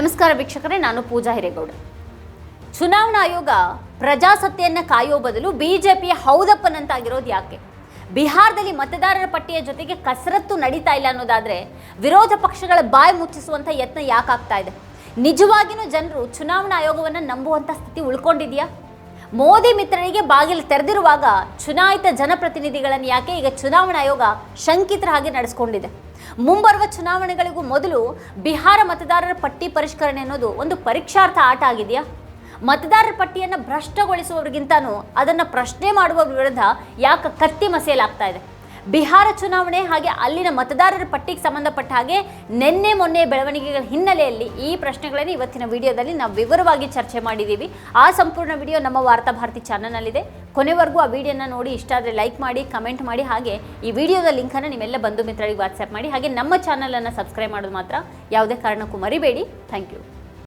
ನಮಸ್ಕಾರ ವೀಕ್ಷಕರೇ, ನಾನು ಪೂಜಾ ಹಿರೇಗೌಡ. ಚುನಾವಣಾ ಆಯೋಗ ಪ್ರಜಾಸತ್ತೆಯನ್ನು ಕಾಯೋ ಬದಲು ಬಿಜೆಪಿಯ ಹೌದಪ್ಪನಂತಾಗಿರೋದು ಯಾಕೆ? ಬಿಹಾರದಲ್ಲಿ ಮತದಾರರ ಪಟ್ಟಿಯ ಜೊತೆಗೆ ಕಸರತ್ತು ನಡೀತಾ ಇಲ್ಲ ಅನ್ನೋದಾದ್ರೆ ವಿರೋಧ ಪಕ್ಷಗಳ ಬಾಯಿ ಮುಚ್ಚಿಸುವಂತ ಯತ್ನ ಯಾಕಾಗ್ತಾ ಇದೆ? ನಿಜವಾಗಿಯೂ ಜನರು ಚುನಾವಣಾ ಆಯೋಗವನ್ನು ನಂಬುವಂತ ಸ್ಥಿತಿ ಉಳ್ಕೊಂಡಿದೆಯಾ? ಮೋದಿ ಮಿತ್ರರಿಗೆ ಬಾಗಿಲು ತೆರೆದಿರುವಾಗ ಚುನಾಯಿತ ಜನಪ್ರತಿನಿಧಿಗಳನ್ನು ಯಾಕೆ ಈಗ ಚುನಾವಣಾ ಆಯೋಗ ಶಂಕಿತರ ಹಾಗೆ ನಡೆಸ್ಕೊಂಡಿದೆ? ಮುಂಬರುವ ಚುನಾವಣೆಗಳಿಗೂ ಮೊದಲು ಬಿಹಾರ ಮತದಾರರ ಪಟ್ಟಿ ಪರಿಷ್ಕರಣೆ ಅನ್ನೋದು ಒಂದು ಪರೀಕ್ಷಾರ್ಥ ಆಟ ಆಗಿದೆಯಾ? ಮತದಾರರ ಪಟ್ಟಿಯನ್ನು ಭ್ರಷ್ಟಗೊಳಿಸುವವರಿಗಿಂತನೂ ಅದನ್ನು ಪ್ರಶ್ನೆ ಮಾಡುವ ವಿರುದ್ಧ ಯಾಕೆ ಕತ್ತಿ ಮಸೇಲಾಗ್ತಾ ಇದೆ? ಬಿಹಾರ ಚುನಾವಣೆ ಹಾಗೆ ಅಲ್ಲಿನ ಮತದಾರರ ಪಟ್ಟಿಗೆ ಸಂಬಂಧಪಟ್ಟ ಹಾಗೆ ನಿನ್ನೆ ಮೊನ್ನೆ ಬೆಳವಣಿಗೆಗಳ ಹಿನ್ನೆಲೆಯಲ್ಲಿ ಈ ಪ್ರಶ್ನೆಗಳನ್ನು ಇವತ್ತಿನ ವಿಡಿಯೋದಲ್ಲಿ ನಾವು ವಿವರವಾಗಿ ಚರ್ಚೆ ಮಾಡಿದ್ದೀವಿ. ಆ ಸಂಪೂರ್ಣ ವಿಡಿಯೋ ನಮ್ಮ ವಾರ್ತಾ ಭಾರತಿ ಚಾನಲ್ನಲ್ಲಿದೆ. ಕೊನೆವರೆಗೂ ಆ ವಿಡಿಯೋನ ನೋಡಿ, ಇಷ್ಟ ಆದರೆ ಲೈಕ್ ಮಾಡಿ, ಕಮೆಂಟ್ ಮಾಡಿ, ಹಾಗೆ ಈ ವಿಡಿಯೋದ ಲಿಂಕನ್ನು ನಿಮ್ಮೆಲ್ಲ ಬಂಧು ಮಿತ್ರರಿಗೆ ವಾಟ್ಸ್ಆ್ಯಪ್ ಮಾಡಿ, ಹಾಗೆ ನಮ್ಮ ಚಾನಲನ್ನು ಸಬ್ಸ್ಕ್ರೈಬ್ ಮಾಡೋದು ಮಾತ್ರ. ಯಾವುದೇ ಕಾರಣಕ್ಕೂ ಮರಿಬೇಡಿ. Thank you.